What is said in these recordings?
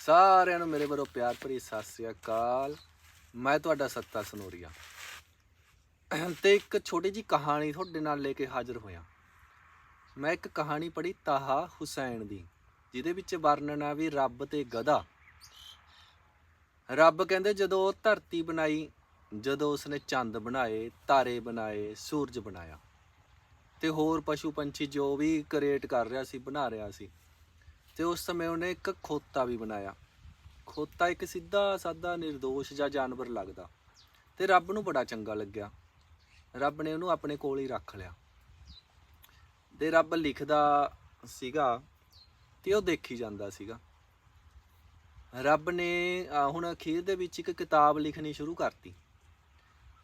ਸਾਰਿਆਂ ਨੂੰ ਮੇਰੇ ਵੱਲੋਂ ਪਿਆਰ ਭਰੀ ਸਤਿ ਸ੍ਰੀ ਅਕਾਲ। ਮੈਂ ਤੁਹਾਡਾ ਸੱਤਾ ਸਨੋਰੀਆ। ਤੇ ਇੱਕ ਛੋਟੀ ਜੀ ਕਹਾਣੀ ਤੁਹਾਡੇ ਨਾਲ ਲੈ ਕੇ ਹਾਜ਼ਰ ਹੋਇਆ। ਮੈਂ ਇੱਕ ਕਹਾਣੀ ਪੜ੍ਹੀ ਤਾਹਾ ਹੁਸੈਨ ਦੀ, ਜਿਹਦੇ ਵਿੱਚ ਵਰਣਨ ਆ ਵੀ ਰੱਬ ਤੇ ਗਧਾ। ਰੱਬ ਕਹਿੰਦੇ ਜਦੋਂ ਉਹ ਧਰਤੀ ਬਣਾਈ, ਜਦੋਂ ਉਸਨੇ ਚੰਦ ਬਣਾਏ, ਤਾਰੇ ਬਣਾਏ, ਸੂਰਜ ਬਣਾਇਆ। ਤੇ ਹੋਰ ਪਸ਼ੂ ਪੰਛੀ ਜੋ ਵੀ ਕ੍ਰੀਏਟ ਕਰ ਰਿਹਾ ਸੀ, ਬਣਾ ਰਿਹਾ ਸੀ ਤੇ ਉਸ ਸਮੇਂ ਉਹਨੇ ਇੱਕ ਖੋਤਾ ਵੀ ਬਣਾਇਆ। ਖੋਤਾ ਇੱਕ ਸਿੱਧਾ ਸਾਦਾ નિર્ਦੋਸ਼ ਜਿਹਾ ਜਾਨਵਰ ਲੱਗਦਾ ਤੇ ਰੱਬ ਨੂੰ ਬੜਾ ਚੰਗਾ ਲੱਗਿਆ। ਰੱਬ ਨੇ ਉਹਨੂੰ ਆਪਣੇ ਕੋਲ ਹੀ ਰੱਖ ਲਿਆ। ਤੇ ਰੱਬ ਲਿਖਦਾ ਸੀਗਾ ਤੇ ਉਹ ਦੇਖੀ ਜਾਂਦਾ ਸੀਗਾ। ਰੱਬ ਨੇ ਹੁਣ ਅਖੀਰ ਦੇ ਵਿੱਚ ਇੱਕ ਕਿਤਾਬ ਲਿਖਣੀ ਸ਼ੁਰੂ ਕਰਤੀ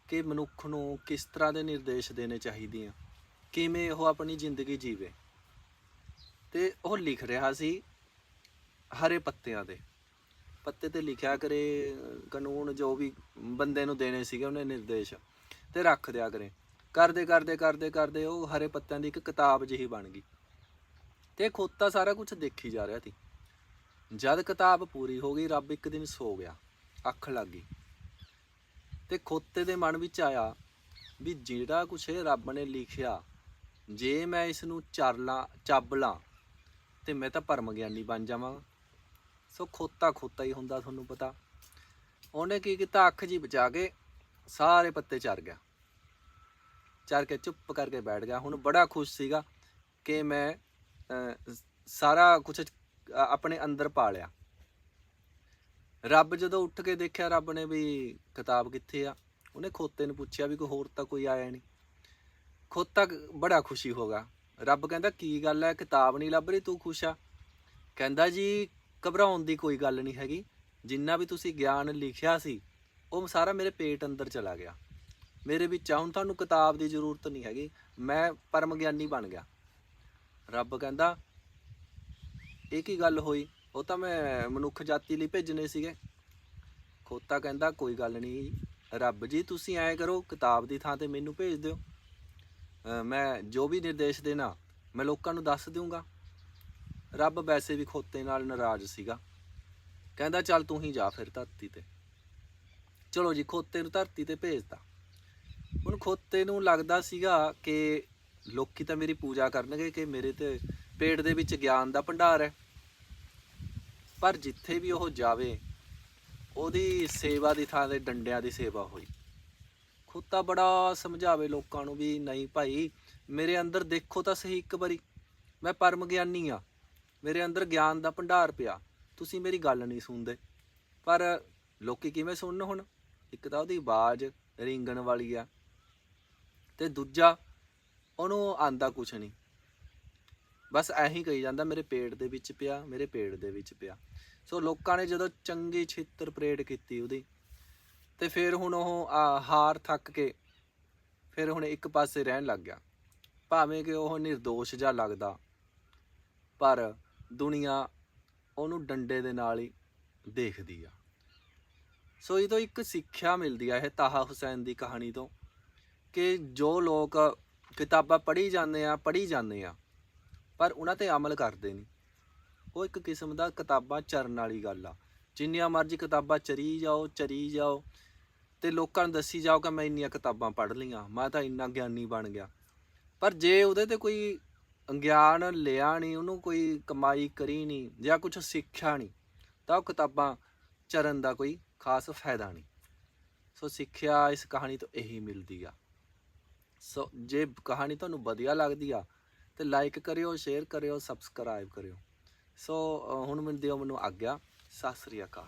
ਕਿ ਮਨੁੱਖ ਨੂੰ ਕਿਸ ਤਰ੍ਹਾਂ ਦੇ ਨਿਰਦੇਸ਼ ਦੇਣੇ ਚਾਹੀਦੇ ਆ। ਕਿਵੇਂ ਉਹ ਆਪਣੀ ਜ਼ਿੰਦਗੀ ਜੀਵੇ। ਤੇ ਉਹ ਲਿਖ ਰਿਹਾ ਸੀ ਹਰੇ ਪੱਤਿਆਂ 'ਤੇ। ਪੱਤੇ ਤੇ ਲਿਖਿਆ ਕਰੇ, ਕਾਨੂੰਨ ਜੋ ਵੀ ਬੰਦੇ ਨੂੰ ਦੇਣੇ ਸੀਗੇ, ਉਹਨੇ ਨਿਰਦੇਸ਼ ਤੇ ਰੱਖ ਦਿਆ ਕਰੇ। ਕਰਦੇ ਕਰਦੇ ਕਰਦੇ ਕਰਦੇ ਉਹ ਹਰੇ ਪੱਤਿਆਂ ਦੀ ਇੱਕ ਕਿਤਾਬ ਜਿਹੀ ਬਣ ਗਈ। ਤੇ ਖੋਤਾ ਸਾਰਾ ਕੁਝ ਦੇਖੀ ਜਾ ਰਿਹਾ ਸੀ। ਜਦ ਕਿਤਾਬ ਪੂਰੀ ਹੋ ਗਈ, ਰੱਬ ਇੱਕ ਦਿਨ ਸੋ ਗਿਆ, ਅੱਖ ਲੱਗ ਗਈ। ਤੇ ਖੋਤੇ ਦੇ ਮਨ ਵਿੱਚ ਆਇਆ ਵੀ ਜਿਹੜਾ ਕੁਛ ਇਹ ਰੱਬ ਨੇ ਲਿਖਿਆ, ਜੇ ਮੈਂ ਇਸ ਨੂੰ ਚਰ ਲਾਂ ਚੱਬ ਲਾਂ ਤੇ ਮੈਂ ਤਾਂ ਭਰਮ ਗਿਆਨੀ ਬਣ ਜਾਵਾਂਗਾ। ਸੋ ਖੋਤਾ ਖੋਤਾ ਹੀ ਹੁੰਦਾ ਤੁਹਾਨੂੰ ਪਤਾ। ਉਹਨੇ ਕੀ ਕੀਤਾ? ਅੱਖ ਜੀ ਬਚਾ ਕੇ ਸਾਰੇ ਪੱਤੇ ਚਰ ਗਿਆ। ਚਰ ਕੇ ਚੁੱਪ ਕਰਕੇ ਬੈਠ ਗਿਆ। ਹੁਣ ਬੜਾ ਖੁਸ਼ ਸੀਗਾ ਕਿ ਮੈਂ ਸਾਰਾ ਕੁਝ ਆਪਣੇ ਅੰਦਰ ਪਾ ਲਿਆ ਰੱਬ ਜਦੋਂ ਉੱਠ ਕੇ ਦੇਖਿਆ ਰੱਬ ਨੇ ਵੀ ਕਿਤਾਬ ਕਿੱਥੇ ਆ, ਉਹਨੇ ਖੋਤੇ ਨੂੰ ਪੁੱਛਿਆ ਵੀ ਕੋਈ ਹੋਰ ਤਾਂ ਕੋਈ ਆਇਆ ਨਹੀਂ। ਖੋਤਾ ਬੜਾ ਖੁਸ਼ੀ ਹੋ ਗਿਆ। ਰੱਬ ਕਹਿੰਦਾ, ਕੀ ਗੱਲ ਹੈ ਕਿਤਾਬ ਨਹੀਂ ਲੱਭ ਰਹੀ, ਤੂੰ ਖੁਸ਼ ਆ? ਕਹਿੰਦਾ ਜੀ, ਘਬਰਾਉਣ ਦੀ ਕੋਈ ਗੱਲ ਨਹੀਂ ਹੈਗੀ। ਜਿੰਨਾ ਵੀ ਤੁਸੀਂ ਗਿਆਨ ਲਿਖਿਆ ਸੀ, ਉਹ ਸਾਰਾ ਮੇਰੇ ਪੇਟ ਅੰਦਰ ਚਲਾ ਗਿਆ। ਮੇਰੇ ਵਿੱਚ ਆ ਹੁਣ ਤੁਹਾਨੂੰ ਕਿਤਾਬ ਦੀ ਜ਼ਰੂਰਤ ਨਹੀਂ ਹੈਗੀ। ਮੈਂ ਪਰਮ ਗਿਆਨੀ ਬਣ ਗਿਆ। ਰੱਬ ਕਹਿੰਦਾ, ਇਹ ਕੀ ਗੱਲ ਹੋਈ? ਉਹ ਤਾਂ ਮੈਂ ਮਨੁੱਖ ਜਾਤੀ ਲਈ ਭੇਜਣੇ ਸੀਗੇ। ਖੋਤਾ ਕਹਿੰਦਾ, ਕੋਈ ਗੱਲ ਨਹੀਂ। ਰੱਬ ਜੀ, ਤੁਸੀਂ ਐਂ ਕਰੋ, ਕਿਤਾਬ ਦੀ ਥਾਂ ਤੇ ਮੈਨੂੰ ਭੇਜ ਦਿਓ। ਮੈਂ ਜੋ ਵੀ ਨਿਰਦੇਸ਼ ਦੇਣਾ, ਮੈਂ ਲੋਕਾਂ ਨੂੰ ਦੱਸ ਦਿਊਂਗਾ। ਰੱਬ ਵੈਸੇ ਵੀ ਖੋਤੇ ਨਾਲ ਨਾਰਾਜ਼ ਸੀਗਾ। ਕਹਿੰਦਾ, ਚੱਲ ਤੂੰ ਹੀ ਜਾ ਫਿਰ ਧਰਤੀ ਤੇ। ਚਲੋ ਜੀ, ਖੋਤੇ ਨੂੰ ਧਰਤੀ ਤੇ ਭੇਜਤਾ। ਹੁਣ ਖੋਤੇ ਨੂੰ ਲੱਗਦਾ ਸੀਗਾ ਕਿ ਲੋਕੀ ਤਾਂ ਮੇਰੀ ਪੂਜਾ ਕਰਨਗੇ ਕਿ ਮੇਰੇ ਤੇ ਪੇਟ ਦੇ ਵਿੱਚ ਗਿਆਨ ਦਾ ਭੰਡਾਰ ਹੈ। ਪਰ ਜਿੱਥੇ ਵੀ ਉਹ ਜਾਵੇ, ਉਹਦੀ ਸੇਵਾ ਦੀ ਥਾਂ ਤੇ ਡੰਡਿਆਂ ਦੀ ਸੇਵਾ ਹੋਈ। ਖੋਤਾ ਬੜਾ ਸਮਝਾਵੇ ਲੋਕਾਂ ਨੂੰ ਵੀ ਨਹੀਂ ਭਾਈ, ਮੇਰੇ ਅੰਦਰ ਦੇਖੋ ਤਾਂ ਸਹੀ ਇੱਕ ਵਾਰੀ। ਮੈਂ ਪਰਮ ਗਿਆਨੀ ਆ, ਮੇਰੇ ਅੰਦਰ ਗਿਆਨ ਦਾ ਭੰਡਾਰ ਪਿਆ, ਤੁਸੀਂ ਮੇਰੀ ਗੱਲ ਨਹੀਂ ਸੁਣਦੇ। ਪਰ ਲੋਕੀ ਕਿਵੇਂ ਸੁਣਨ ਹੁਣ? ਇੱਕ ਤਾਂ ਉਹਦੀ ਆਵਾਜ਼ ਰਿੰਗਣ ਵਾਲੀ ਆ, ਤੇ ਦੂਜਾ ਉਹਨੂੰ ਆਂਦਾ ਕੁਛ ਨਹੀਂ। ਬਸ ਐਹੀ ਕਹੀ ਜਾਂਦਾ, ਮੇਰੇ ਪੇਟ ਦੇ ਵਿੱਚ ਪਿਆ, ਮੇਰੇ ਪੇਟ ਦੇ ਵਿੱਚ ਪਿਆ। ਸੋ ਲੋਕਾਂ ਨੇ ਜਦੋਂ ਚੰਗੀ ਛਿੱਤਰ ਪਰੇਡ ਕੀਤੀ ਉਹਦੀ ਤੇ ਫਿਰ ਹੁਣ ਉਹ ਆ, ਹਾਰ ਥੱਕ ਕੇ ਫਿਰ ਹੁਣ ਇੱਕ ਪਾਸੇ ਰਹਿਣ ਲੱਗ ਗਿਆ। ਭਾਵੇਂ ਕਿ ਉਹ નિર્ਦੋਸ਼ ਜਿਹਾ ਲੱਗਦਾ ਪਰ ਦੁਨੀਆ ਉਹਨੂੰ ਡੰਡੇ ਦੇ ਨਾਲ ਹੀ ਦੇਖਦੀ ਆ। ਸੋ ਇਹ ਤੋਂ ਇੱਕ ਸਿੱਖਿਆ ਮਿਲਦੀ ਆ ਇਹ ਤਾਹਾ ਹੁਸੈਨ ਦੀ ਕਹਾਣੀ ਤੋਂ ਕਿ ਜੋ ਲੋਕ ਕਿਤਾਬਾਂ ਪੜ੍ਹੀ ਜਾਂਦੇ ਆ ਪੜ੍ਹੀ ਜਾਂਦੇ ਆ ਪਰ ਉਹਨਾਂ ਤੇ ਅਮਲ ਕਰਦੇ ਨਹੀਂ। ਉਹ ਇੱਕ ਕਿਸਮ ਦਾ ਕਿਤਾਬਾਂ ਚਰਨ ਵਾਲੀ ਗੱਲ ਆ। ਜਿੰਨੀਆਂ ਮਰਜ਼ੀ ਕਿਤਾਬਾਂ ਚਰੀ ਜਾਓ ਚਰੀ ਜਾਓ ਤੇ ਲੋਕਾਂ ਨੂੰ ਦੱਸੀ ਜਾਓ ਕਿ ਮੈਂ ਇੰਨੀਆਂ ਕਿਤਾਬਾਂ ਪੜ੍ਹ ਲਈਆਂ, ਮੈਂ ਤਾਂ ਇੰਨਾ ਗਿਆਨੀ ਬਣ ਗਿਆ। ਪਰ ਜੇ ਉਹਦੇ ਤੇ ਕੋਈ ਗਿਆਨ ਲਿਆ ਨਹੀਂ, ਉਹਨੂੰ ਕੋਈ ਕਮਾਈ ਕਰੀ ਨਹੀਂ ਜਾਂ ਕੁਝ ਸਿੱਖਿਆ ਨਹੀਂ, ਤਾਂ ਉਹ ਕਿਤਾਬਾਂ ਚਰਨ ਦਾ ਕੋਈ ਖਾਸ ਫਾਇਦਾ ਨਹੀਂ। ਸੋ ਸਿੱਖਿਆ ਇਸ ਕਹਾਣੀ ਤੋਂ ਇਹੀ ਮਿਲਦੀ ਆ। ਸੋ ਜੇ ਕਹਾਣੀ ਤੁਹਾਨੂੰ ਵਧੀਆ ਲੱਗਦੀ ਆ, ਤੇ ਲਾਈਕ ਕਰਿਓ ਸ਼ੇਅਰ ਕਰਿਓ ਸਬਸਕ੍ਰਾਈਬ ਕਰਿਓ। ਸੋ ਹੁਣ ਮੈਨੂੰ ਦਿਓ ਮੈਨੂੰ ਆਗਿਆ। ਸਤਿ ਸ੍ਰੀ ਅਕਾਲ।